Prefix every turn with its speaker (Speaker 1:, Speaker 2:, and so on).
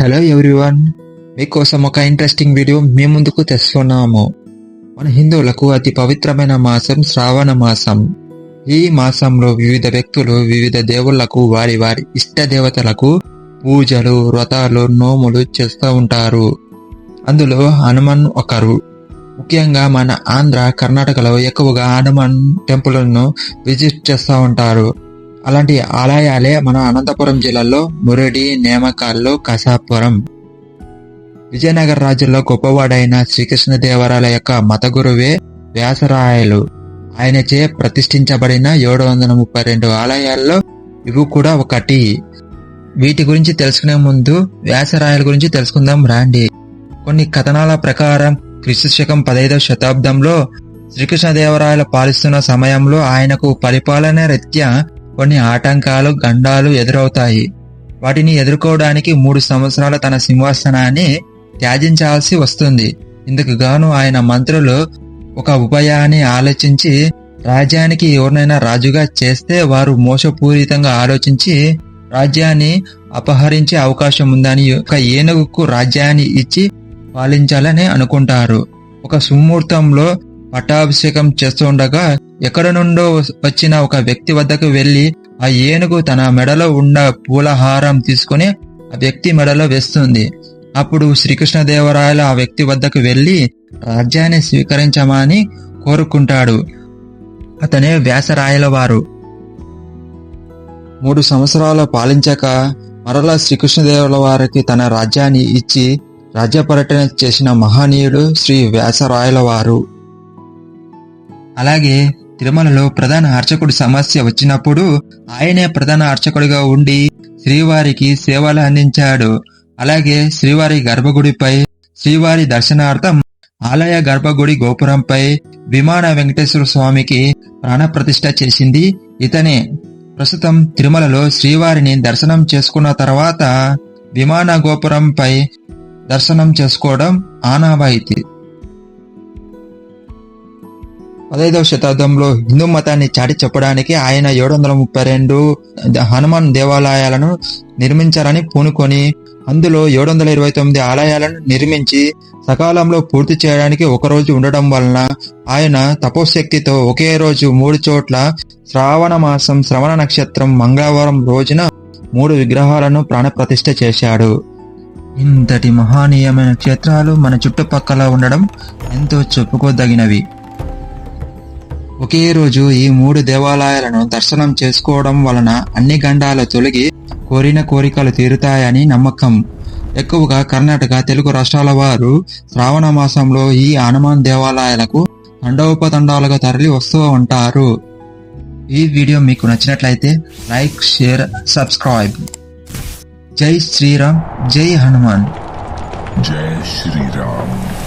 Speaker 1: Hello everyone మీకోసం ఒక interesting video మీ ముందుకు తెస్తున్నాము. మన హిందువులకు అతి పవిత్రమైన మాసం శ్రావణ మాసం. ఈ మాసంలో వివిధ వ్యక్తులు వివిధ దేవుళ్ళకు వారి వారి ఇష్ట దేవతలకు పూజలు వ్రతాలు నోములు చేస్తూ ఉంటారు. అందులో హనుమాన్ ఒకరు. ముఖ్యంగా మన ఆంధ్ర కర్ణాటకలో ఎక్కువగా హనుమాన్ టెంపుల్ను విజిట్ చేస్తూ ఉంటారు. అలాంటి ఆలయాలే మన అనంతపురం జిల్లాలో మురడి నేమకాల్లో కసాపురం. విజయనగర రాజ్యంలో గొప్పవాడైన శ్రీకృష్ణదేవరాయల యొక్క మత గురువే వ్యాసరాయలు. ఆయనచే ప్రతిష్ఠించబడిన ఏడు వందల ముప్పై రెండు ఆలయాల్లో ఇవి కూడా ఒకటి. వీటి గురించి తెలుసుకునే ముందు వ్యాసరాయల గురించి తెలుసుకుందాం రాండి. కొన్ని కథనాల ప్రకారం క్రీస్తు శకం పదైదవ శతాబ్దంలో శ్రీకృష్ణదేవరాయలు పాలిస్తున్న సమయంలో ఆయనకు పరిపాలన రీత్యా కొన్ని ఆటంకాలు గండాలు ఎదురవుతాయి. వాటిని ఎదుర్కోవడానికి మూడు సంవత్సరాల తన సింహాసనాన్ని త్యాజించాల్సి వస్తుంది. ఇందుకు గాను ఆయన మంత్రులు ఒక ఉపాయాన్ని ఆలోచించి రాజ్యానికి ఎవరినైనా రాజుగా చేస్తే వారు మోసపూరితంగా ఆలోచించి రాజ్యాన్ని అపహరించే అవకాశం ఉందని ఒక ఏనుగుకు రాజ్యాన్ని ఇచ్చి పాలించాలని అనుకుంటారు. ఒక సుముహూర్తంలో పట్టాభిషేకం చేస్తుండగా ఎక్కడ నుండో వచ్చిన ఒక వ్యక్తి వద్దకు వెళ్ళి ఆ ఏనుగు తన మెడలో ఉన్న పూలహారం తీసుకుని ఆ వ్యక్తి మెడలో వేస్తుంది. అప్పుడు శ్రీకృష్ణదేవరాయలు ఆ వ్యక్తి వద్దకు వెళ్ళి రాజ్యాన్ని స్వీకరించమని కోరుకుంటాడు. అతనే వ్యాసరాయల వారు. మూడు సంవత్సరాలు పాలించాక మరలా శ్రీకృష్ణదేవుల వారికి తన రాజ్యాన్ని ఇచ్చి రాజ్య పర్యటన చేసిన మహనీయుడు శ్రీ వ్యాసరాయల వారు. అలాగే తిరుమలలో ప్రధాన అర్చకుడి సమస్య వచ్చినప్పుడు ఆయనే ప్రధాన అర్చకుడిగా ఉండి శ్రీవారికి సేవలు అందించాడు. అలాగే శ్రీవారి గర్భగుడిపై శ్రీవారి దర్శనార్థం ఆలయ గర్భగుడి గోపురంపై విమాన వెంకటేశ్వర స్వామికి ప్రాణప్రతిష్ఠ చేసింది ఇతనే. ప్రస్తుతం తిరుమలలో శ్రీవారిని దర్శనం చేసుకున్న తర్వాత విమాన గోపురంపై దర్శనం చేసుకోవడం ఆనావాయితీ. పదైదవ శతాబ్దంలో హిందూ మతాన్ని చాటి చెప్పడానికి ఆయన ఏడు వందల ముప్పై రెండు హనుమాన్ దేవాలయాలను నిర్మించారని పూనుకొని అందులో ఏడు వందల ఇరవై తొమ్మిది ఆలయాలను నిర్మించి సకాలంలో పూర్తి చేయడానికి ఒక రోజు ఉండడం వలన ఆయన తపోశక్తితో ఒకే రోజు మూడు చోట్ల శ్రావణ మాసం శ్రవణ నక్షత్రం మంగళవారం రోజున మూడు విగ్రహాలను ప్రాణప్రతిష్ఠ చేశాడు. ఇంతటి మహానీయమైన క్షేత్రాలు మన చుట్టుపక్కల ఉండడం ఎంతో చెప్పుకోదగినవి. ఒకే రోజు ఈ మూడు దేవాలయాలను దర్శనం చేసుకోవడం వలన అన్ని గండాలు తొలగి కోరిన కోరికలు తీరుతాయని నమ్మకం. ఎక్కువగా కర్ణాటక తెలుగు రాష్ట్రాల వారు శ్రావణ మాసంలో ఈ హనుమాన్ దేవాలయాలకు తండోపతండాలుగా తరలి వస్తూ ఉంటారు. ఈ వీడియో మీకు నచ్చినట్లయితే లైక్ షేర్ సబ్స్క్రైబ్. జై శ్రీరామ్ జై హనుమాన్.
Speaker 2: జై శ్రీరామ్.